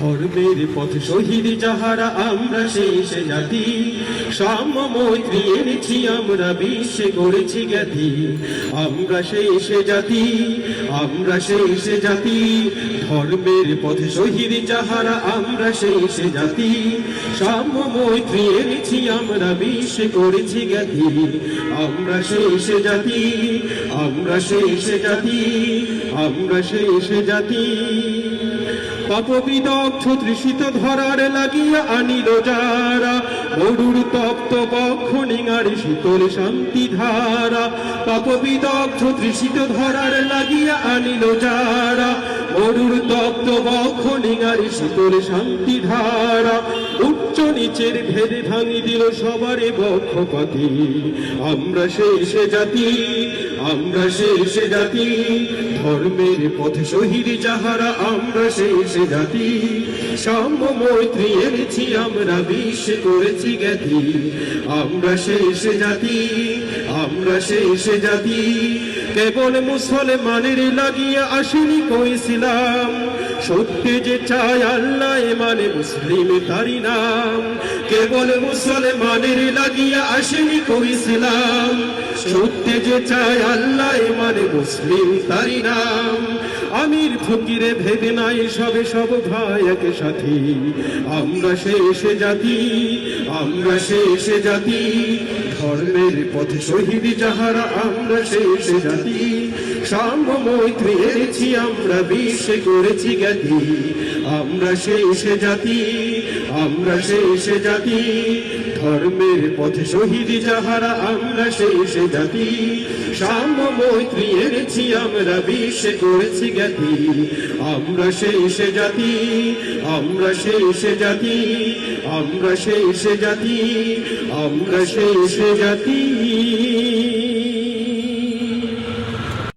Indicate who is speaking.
Speaker 1: ধর্মের পথ শহীদ যাহারা আমরা সেই সে জাতি, সাম্য মৈত্রী এনেছি আমরা, বিশ্বে করেছি জ্ঞাতি। আমরা সেই সে জাতি, আমরা সেই সে জাতি, ধর্মের পথে শহীদ যাহারা আমরা সেই সে জাতি, সাম্য মৈত্রী এনেছি আমরা, বিশ্বে করেছি জ্ঞাতি। আমরা সেই সে জাতি, আমরা সেই সে জাতি, আমরা সেই সে জাতি। পাপবিদগ্ধ তৃষিত ধরার লাগিয়া আনিল যারা। মরুর তপ্ত বক্ষ নিঙারি শীতল শান্তি ধারা তপবিদগ্ধ তৃষিত ধরার লাগিয়া আনিল যারা। নিঙারি শীতল শান্তি ধারা উচ্চ নিচের ভেদ ভাঙি দিল সবারে বক্ষপাতি। আমরা সে জাতি, আমরা সে জাতি, ধর্মের পথে শহীদ যাহারা, আমরা সে জাতি। সাম্য মৈত্রী এনেছি আমরা বিশ্বে করেছি জ্ঞাতি। আমরা সে জাতি আমরা সে জাতি। কেবল মুসলমানের লাগিয়া আসেনি কইছিলাম সত্যি যে চায় আল্লাহ মানে মুসলিম তারি নাম। কেবল মুসলমানের লাগিয়া আসেনি কইছিলাম সত্যি যে চায় আল্লাহ মানে মুসলিম তারি নাম। আমির ফকিরে ভেদে নাই, সবে সব ভাই এক সাথী আমরা শেষ জাতি, আমরা শেষ জাতি। ধর্মের পথে শহীদ যাহারা, আমরা শেষ জাতি। সাম্য মৈত্রী এনেছি, আমরা বিশ্বে করেছি জ্ঞাতি। আমরা শেষ জাতি, আমরা শেষ জাতি। ধর্মের পথে শহীদ যাহারা, আমরা শেষ জাতি। সাম্য মৈত্রী এনেছি, আমরা বিশ্বে করেছি জ্ঞাতি। আমরা শেষ জাতি, আমরা শেষ জাতি। আমরা শেষ জাতি, আমরা শেষ জাতি